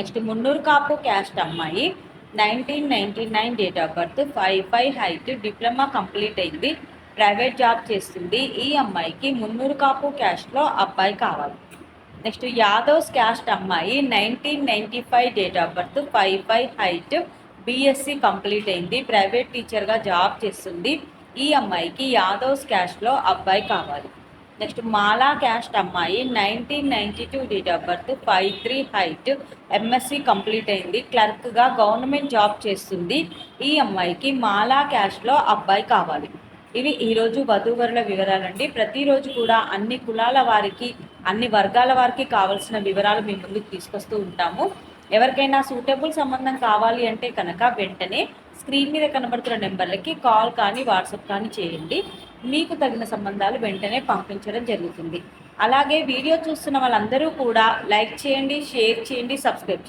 Next Munnuru Kapu caste అమ్మాయి nineteen ninety nine date of birth five five height diploma complete అయింది private job చేస్తుంది. ఈ అమ్మాయికి మున్నూరు కాపు క్యాస్ట్లో అబ్బాయి కావాలి. నెక్స్ట్ యాదవ్స్ క్యాస్ట్ అమ్మాయి nineteen ninety five date of birth five five height BSc complete అయింది ప్రైవేట్ టీచర్గా జాబ్ చేస్తుంది. ఈ అమ్మాయికి యాదవ్స్ క్యాస్ట్లో అబ్బాయి కావాలి. నెక్స్ట్ మాలా క్యాస్ట్ అమ్మాయి nineteen ninety two date of birth five three height MSc complete అయింది. క్లర్క్గా గవర్నమెంట్ జాబ్ చేస్తుంది. ఈ అమ్మాయికి మాలా క్యాస్ట్లో అబ్బాయి కావాలి. ఇవి ఈరోజు వధూవరుల వివరాలండి. ప్రతిరోజు కూడా అన్ని కులాల వారికి అన్ని వర్గాల వారికి కావాల్సిన వివరాలు మీ ముందుకు తీసుకొస్తూ ఉంటాము. ఎవరికైనా సూటబుల్ సంబంధం కావాలి అంటే కనుక వెంటనే స్క్రీన్ మీద కనబడుతున్న నెంబర్లకి కాల్ కానీ వాట్సాప్ కానీ చేయండి. మీకు తగిన సంబంధాలు వెంటనే పంపించడం జరుగుతుంది. అలాగే వీడియో చూస్తున్న వాళ్ళందరూ కూడా లైక్ చేయండి షేర్ చేయండి సబ్స్క్రైబ్ చేయండి.